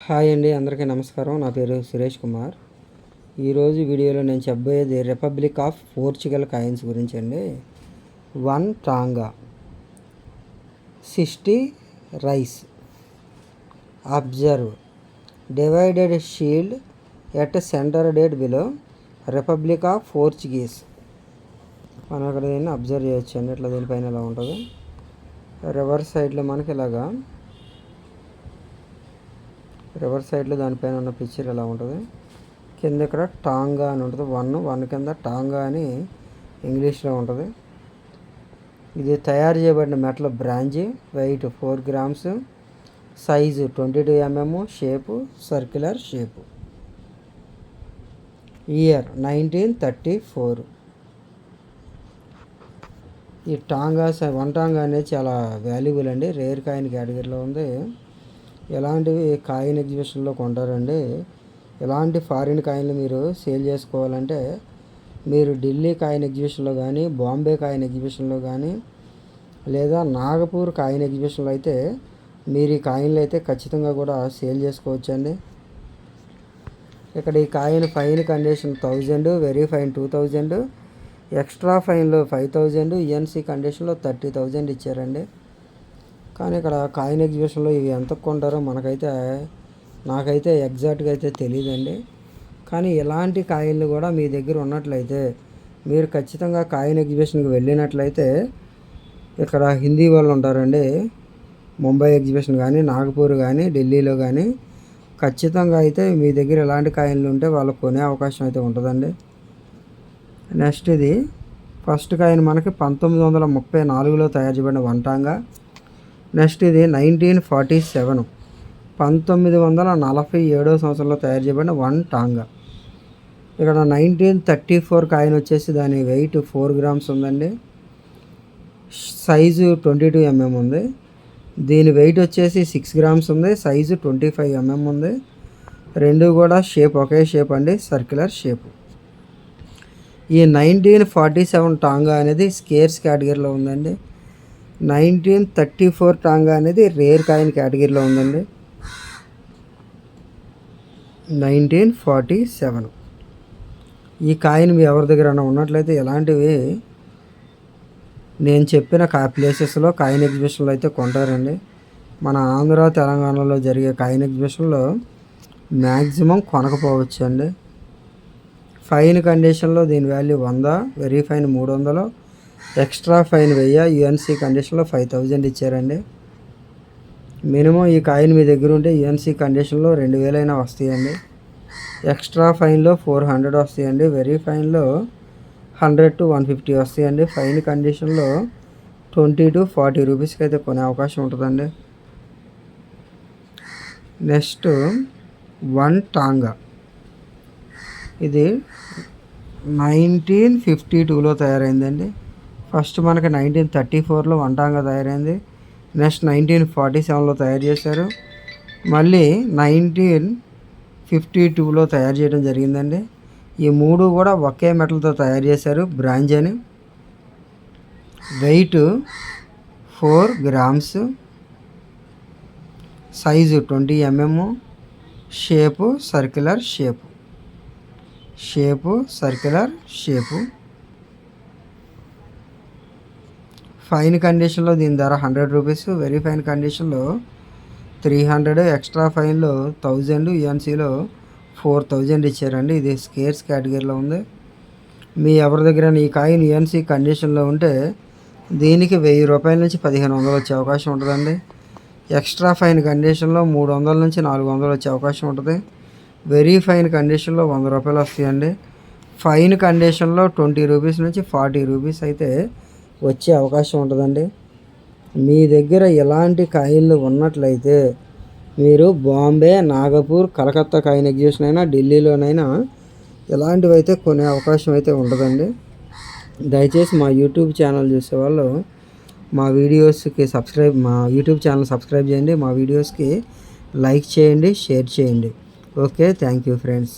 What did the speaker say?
Hi అండి అందరికీ నమస్కారం. నా పేరు సురేష్ కుమార్. ఈరోజు వీడియోలో నేను చెప్పబోయేది రిపబ్లిక్ ఆఫ్ పోర్చుగల్ కాయిన్స్ గురించి అండి. One tonga sixty rice observe divided shield at centre date below republic of Portuguese మనం అక్కడ దీన్ని అబ్జర్వ్ చేయొచ్చు అండి ఇట్లా దీనిపైన ఎలా ఉంటుంది? రివర్స్ సైడ్లో మనకి ఇలాగా రివర్స్ సైడ్లో దానిపైన ఉన్న పిక్చర్ ఎలా ఉంటుంది? కింద ఇక్కడ టాంగా అని ఉంటుంది. వన్ వన్ కింద టాంగా అని ఇంగ్లీష్లో ఉంటుంది. ఇది తయారు చేయబడిన metal bronze weight four grams size twenty two MM shape circular shape. Year nineteen thirty four. ఈ టాంగా వన్ టాంగా అనేది చాలా వాల్యుబుల్ అండి. రేర్ కాయిన్ కేటగిరీలో ఉంది. ఎలాంటివి కాయిన్ ఎగ్జిబిషన్లో కొంటారండి? ఎలాంటి ఫారిన్ కాయిన్లు మీరు సేల్ చేసుకోవాలంటే మీరు ఢిల్లీ కాయిన్ ఎగ్జిబిషన్లో కానీ బాంబే కాయిన్ ఎగ్జిబిషన్లో కానీ లేదా నాగపూర్ కాయిన్ ఎగ్జిబిషన్లో అయితే మీరు ఈ కాయిన్లు అయితే ఖచ్చితంగా కూడా సేల్ చేసుకోవచ్చండి. ఇక్కడ ఈ coin fine condition thousand very fine two thousand extra ఫైన్లో five thousand UNC కండిషన్లో థర్టీ థౌజండ్ ఇచ్చారండి. కానీ ఇక్కడ కాయిన్ ఎగ్జిబిషన్లో ఇవి ఎంత కొంటారో మనకైతే నాకైతే ఎగ్జాక్ట్గా అయితే తెలియదండి కానీ ఇలాంటి కాయిన్లు కూడా మీ దగ్గర ఉన్నట్లయితే మీరు ఖచ్చితంగా కాయిన్ ఎగ్జిబిషన్కి వెళ్ళినట్లయితే ఇక్కడ హిందీ వాళ్ళు ఉంటారండి. ముంబై ఎగ్జిబిషన్ కానీ నాగపూర్ కానీ ఢిల్లీలో కానీ ఖచ్చితంగా అయితే మీ దగ్గర ఎలాంటి కాయిన్లు ఉంటే వాళ్ళు కొనే అవకాశం అయితే ఉంటుందండి. నెక్స్ట్ ఇది ఫస్ట్ కాయిన్ మనకి పంతొమ్మిది వందల ముప్పై నాలుగులో తయారు చేయబడిన వంటాంగా. నెక్స్ట్ ఇది నైన్టీన్ ఫార్టీ సెవెన్ పంతొమ్మిది వందల నలభై ఏడో సంవత్సరంలో తయారు చేయబడిన వన్ టాంగా. ఇక్కడ నైన్టీన్ థర్టీ ఫోర్ కాయిన్ వచ్చేసి దాని వెయిట్ ఫోర్ గ్రామ్స్ ఉందండి. సైజు ట్వంటీ టూ ఎంఎం ఉంది. దీని వెయిట్ వచ్చేసి సిక్స్ గ్రామ్స్ ఉంది. సైజు ట్వంటీ ఫైవ్ ఎంఎం ఉంది. రెండు కూడా షేప్ ఒకే షేప్ అండి. సర్క్యులర్ షేప్ ఈ నైన్టీన్ ఫార్టీ సెవెన్ టాంగా అనేది స్కేర్స్ కేటగిరీలో ఉందండి. నైన్టీన్ థర్టీ ఫోర్ టాంగా అనేది రేర్ కాయిన్ కేటగిరీలో ఉందండి. Nineteen forty seven. ఈ కాయిన్ మీ ఎవరి దగ్గర ఉన్నట్లయితే ఎలాంటివి నేను చెప్పిన కా ప్లేసెస్లో కాయిన్ ఎగ్జిబిషన్లో అయితే కొంటారండి. మన ఆంధ్ర తెలంగాణలో జరిగే కాయిన్ ఎగ్జిబిషన్లో మ్యాక్సిమం కొనకపోవచ్చు అండి ఫైన్ కండిషన్లో దీని వాల్యూ వంద వెరీ ఫైన్ మూడు వందలు ఎక్స్ట్రా ఫైన్ వెయ్యి యుఎన్సీ కండిషన్లో ఫైవ్ థౌజండ్ ఇచ్చారండి. మినిమం ఈ కాయిన్ మీ దగ్గర ఉంటే యుఎన్సీ కండిషన్లో రెండు వేలైనా వస్తాయండి. ఎక్స్ట్రా ఫైన్లో ఫోర్ హండ్రెడ్ వస్తాయండి. వెరీ ఫైన్లో హండ్రెడ్ టు వన్ ఫిఫ్టీ వస్తాయండి. ఫైన్ కండిషన్లో ట్వంటీ టు ఫార్టీ రూపీస్కి అయితే కొనే అవకాశం ఉంటుందండి. Next one tanga. ఇది నైన్టీన్ ఫిఫ్టీ టూలో తయారైందండి. ఫస్ట్ మనకి నైన్టీన్ థర్టీ ఫోర్లో వంటాంగ తయారైంది. నెక్స్ట్ నైన్టీన్ ఫార్టీ సెవెన్లో తయారు చేశారు. మళ్ళీ నైన్టీన్ ఫిఫ్టీ టూలో తయారు చేయడం జరిగిందండి. ఈ మూడు కూడా ఒకే మెటల్తో తయారు చేశారు బ్రాంజ్ అని. Weight four grams size twenty MM shape circular shape shape circular shape fine కండిషన్లో దీని ధర హండ్రెడ్ రూపీస్. వెరీ ఫైన్ కండిషన్లో త్రీ హండ్రెడ్ ఎక్స్ట్రా ఫైన్లో థౌజండ్ యుఎన్సీలో ఫోర్ థౌజండ్ ఇచ్చారండి. ఇది స్కేర్స్ కేటగిరీలో ఉంది. మీ ఎవరి దగ్గర ఈ కాయిన్ యుఎన్సీ కండిషన్లో ఉంటే దీనికి వెయ్యి రూపాయల నుంచి పదిహేను వందలు వచ్చే అవకాశం ఉంటుందండి. ఎక్స్ట్రా ఫైన్ కండిషన్లో మూడు వందల నుంచి నాలుగు వందలు వచ్చే అవకాశం ఉంటుంది. వెరీ ఫైన్ కండిషన్లో వంద రూపాయలు వస్తాయండి. ఫైన్ కండిషన్లో ట్వంటీ రూపీస్ నుంచి ఫార్టీ రూపీస్ అయితే వచ్చే అవకాశం ఉంటుందండి. మీ దగ్గర ఎలాంటి కాయిన్లు ఉన్నట్లయితే మీరు బాంబే నాగపూర్ కలకత్తా కాయిన్ ఎగ్జిబిషన్ అయినా ఢిల్లీలోనైనా ఎలాంటివి అయితే కొనే అవకాశం అయితే ఉండదండి దయచేసి మా యూట్యూబ్ ఛానల్ చూసేవాళ్ళు మా వీడియోస్కి సబ్స్క్రైబ్ మా యూట్యూబ్ ఛానల్ సబ్స్క్రైబ్ చేయండి. మా వీడియోస్కి లైక్ చేయండి షేర్ చేయండి. Okay thank you friends.